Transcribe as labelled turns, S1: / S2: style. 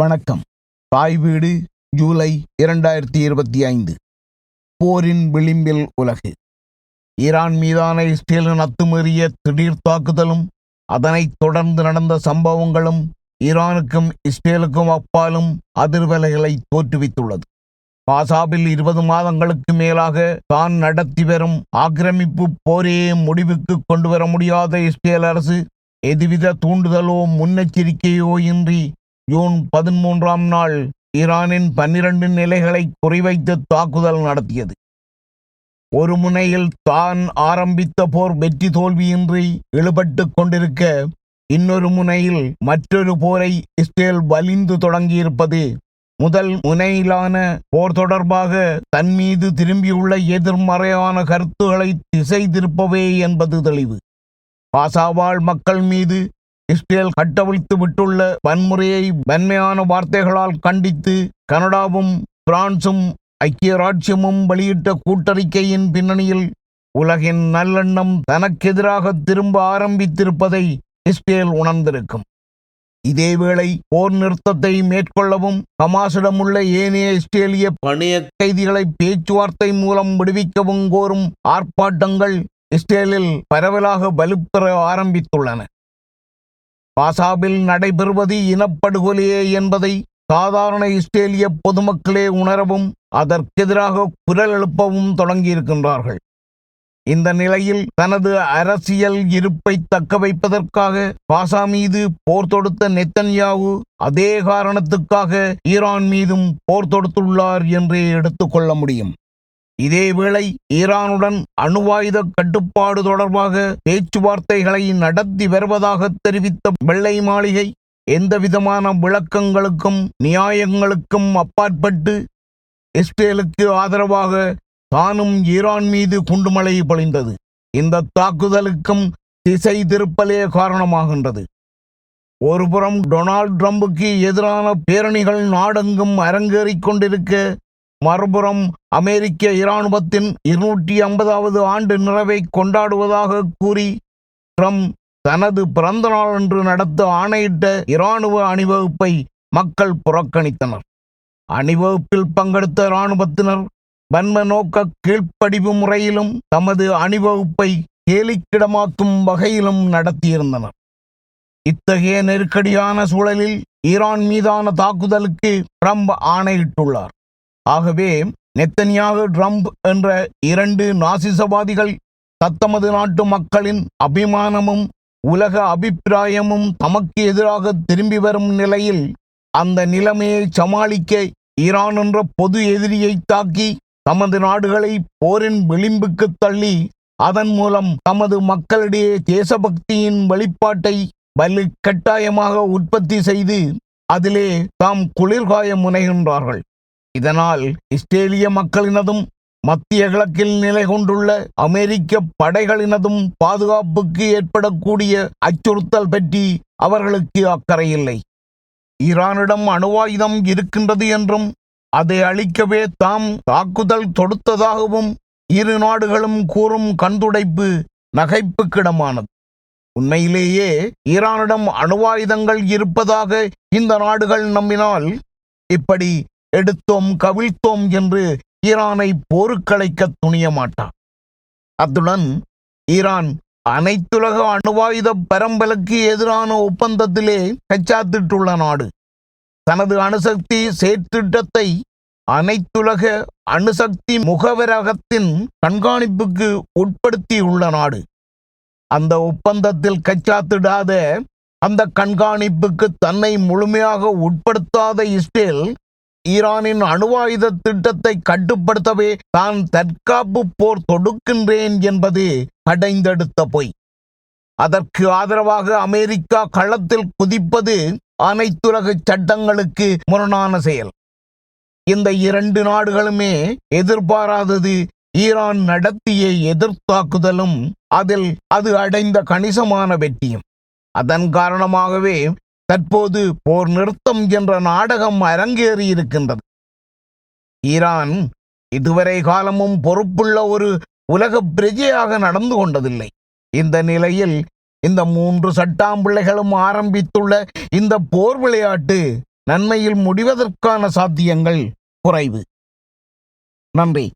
S1: வணக்கம். தாய் வீடு ஜூலை இரண்டாயிரத்தி இருபத்தி ஐந்து. போரின் விளிம்பில் உலகு. ஈரான் மீதான இஸ்ரேலின் அத்துமீறிய திடீர் தாக்குதலும் அதனைத் தொடர்ந்து நடந்த சம்பவங்களும் ஈரானுக்கும் இஸ்ரேலுக்கும் அப்பாலும் அதிர்வலைகளை தோற்றுவித்துள்ளது. காசாவில் இருபது மாதங்களுக்கு மேலாக தான் நடத்தி வரும் ஆக்கிரமிப்பு போரையே முடிவுக்கு கொண்டு வர முடியாத இஸ்ரேல் அரசு எதுவித தூண்டுதலோ முன்னெச்சரிக்கையோ இன்றி ஜூன் பதிமூன்றாம் நாள் ஈரானின் பன்னிரண்டு நிலைகளை குறிவைத்து தாக்குதல் நடத்தியது. ஒரு முனையில் தான் ஆரம்பித்த போர் வெற்றி தோல்வியின்றி இழுபட்டு கொண்டிருக்க இன்னொரு முனையில் மற்றொரு போரை இஸ்ரேல் வலிந்து தொடங்கியிருப்பது முதல் முனையிலான போர் தொடர்பாக தன் மீது திரும்பியுள்ள எதிர்மறையான கருத்துக்களை திசை திருப்பவே என்பது தெளிவு. காசாவாழ் மக்கள் மீது இஸ்ரேல் கட்டவிழ்த்து விட்டுள்ள வன்முறையை வன்மையான வார்த்தைகளால் கண்டித்து கனடாவும் பிரான்சும் ஐக்கிய ராஜ்யமும் வெளியிட்ட கூட்டறிக்கையின் பின்னணியில் உலகின் நல்லெண்ணம் தனக்கெதிராக திரும்ப ஆரம்பித்திருப்பதை இஸ்ரேல் உணர்ந்திருக்கும். இதேவேளை போர் நிறுத்தத்தை மேற்கொள்ளவும் ஹமாஸிடமுள்ள ஏனைய இஸ்ரேலிய பணிய கைதிகளை பேச்சுவார்த்தை மூலம் விடுவிக்கவும் கோரும் ஆர்ப்பாட்டங்கள் இஸ்ரேலில் பரவலாக வலுப்பெற ஆரம்பித்துள்ளன. பாசாவில் நடைபெறுவது இனப்படுகொலையே என்பதை சாதாரண இஸ்ரேலிய பொதுமக்களே உணரவும் அதற்கெதிராக குரல் எழுப்பவும் தொடங்கியிருக்கின்றார்கள். இந்த நிலையில் தனது அரசியல் இருப்பை தக்க வைப்பதற்காக பாசா மீது போர் தொடுத்த நெத்தன்யாவு அதே காரணத்துக்காக ஈரான் மீதும் போர் தொடுத்துள்ளார் என்றே எடுத்துக்கொள்ள முடியும். இதேவேளை ஈரானுடன் அணுவாயுத கட்டுப்பாடு தொடர்பாக பேச்சுவார்த்தைகளை நடத்தி வருவதாக தெரிவித்த வெள்ளை மாளிகை எந்தவிதமான விளக்கங்களுக்கும் நியாயங்களுக்கும் அப்பாற்பட்டு இஸ்ரேலுக்கு ஆதரவாக தானும் ஈரான் மீது குண்டுமழை பொழிந்தது. இந்த தாக்குதலுக்கும் திசை திருப்பலே காரணமாகின்றது. ஒருபுறம் டொனால்ட் ட்ரம்புக்கு எதிரான பேரணிகள் நாடெங்கும் அரங்கேறிக் கொண்டிருக்க மறுபுறம் அமெரிக்க இராணுவத்தின் இருநூற்றி ஐம்பதாவது ஆண்டு நிறைவை கொண்டாடுவதாக கூறி ட்ரம்ப் தனது பிறந்த நாளன்று நடத்த ஆணையிட்ட இராணுவ அணிவகுப்பை மக்கள் புறக்கணித்தனர். அணிவகுப்பில் பங்கெடுத்த இராணுவத்தினர் வன்ம நோக்க கீழ்ப்படிவு முறையிலும் தமது அணிவகுப்பை கேலிக்கிடமாக்கும் வகையிலும் நடத்தியிருந்தனர். இத்தகைய நெருக்கடியான சூழலில் ஈரான் மீதான தாக்குதலுக்கு ட்ரம்ப் ஆணையிட்டுள்ளார். ஆகவே நெத்தனியாக ட்ரம்ப் என்ற இரண்டு நாசிசவாதிகள் தத்தமது நாட்டு மக்களின் அபிமானமும் உலக அபிப்பிராயமும் தமக்கு எதிராக திரும்பி வரும் நிலையில் அந்த நிலைமையை சமாளிக்க ஈரான் என்ற பொது எதிரியை தாக்கி தமது நாடுகளை போரின் விளிம்புக்கு தள்ளி அதன் மூலம் தமது மக்களிடையே தேசபக்தியின் வெளிப்பாட்டை வலு கட்டாயமாக உற்பத்தி செய்து அதிலே தாம் குளிர்காய முனைகின்றார்கள். இதனால் இஸ்ரேலிய மக்களினதும் மத்திய கிழக்கில் நிலை கொண்டுள்ள அமெரிக்க படைகளினதும் பாதுகாப்புக்கு ஏற்படக்கூடிய அச்சுறுத்தல் பற்றி அவர்களுக்கு அக்கறையில்லை ஈரானிடம் அணுவாயுதம் இருக்கின்றது என்றும் அதை அழிக்கவே தாம் தாக்குதல் தொடுத்ததாகவும் இரு நாடுகளும் கூறும் கண்துடைப்பு நகைப்புக்கிடமானது. உண்மையிலேயே ஈரானிடம் அணுவாயுதங்கள் இருப்பதாக இந்த நாடுகள் நம்பினால் இப்படி எடுத்தோம் கவிழ்த்தோம் என்று ஈரானை போருக்களைக்க துணிய மாட்டார் அத்துடன் ஈரான் அனைத்துலக அணுவாயுத பரம்பலுக்கு எதிரான ஒப்பந்தத்திலே கச்சாத்திட்டுள்ள நாடு. தனது அணுசக்தி செயற்திட்டத்தை அனைத்துலக அணுசக்தி முகவரகத்தின் கண்காணிப்புக்கு உட்படுத்தியுள்ள நாடு. அந்த ஒப்பந்தத்தில் கச்சாத்திடாத அந்த கண்காணிப்புக்கு தன்னை முழுமையாக உட்படுத்தாத இஸ்ரேல் ஈரானின் அணுவாயுத திட்டத்தை கட்டுப்படுத்தவே தான் தற்காப்பு போர் தொடுக்கின்றேன் என்பது கடைந்தெடுத்த பொய். அதற்கு ஆதரவாக அமெரிக்கா களத்தில் குதிப்பது அனைத்துலக சட்டங்களுக்கு முரணான செயல். இந்த இரண்டு நாடுகளுமே எதிர்பாராதது ஈரான் நடத்திய எதிர்த்தாக்குதலும் அதில் அது அடைந்த கணிசமான வெற்றியும். அதன் காரணமாகவே தற்போது போர் நிறுத்தம் என்ற நாடகம் அரங்கேறி இருக்கின்றது. ஈரான் இதுவரை காலமும் பொறுப்புள்ள ஒரு உலக பிரஜையாக நடந்து கொண்டதில்லை. இந்த நிலையில் இந்த மூன்று சட்டாம்பிள்ளைகளும் ஆரம்பித்துள்ள இந்த போர் விளையாட்டு நன்மையில் முடிவதற்கான சாத்தியங்கள் குறைவு. நன்றி.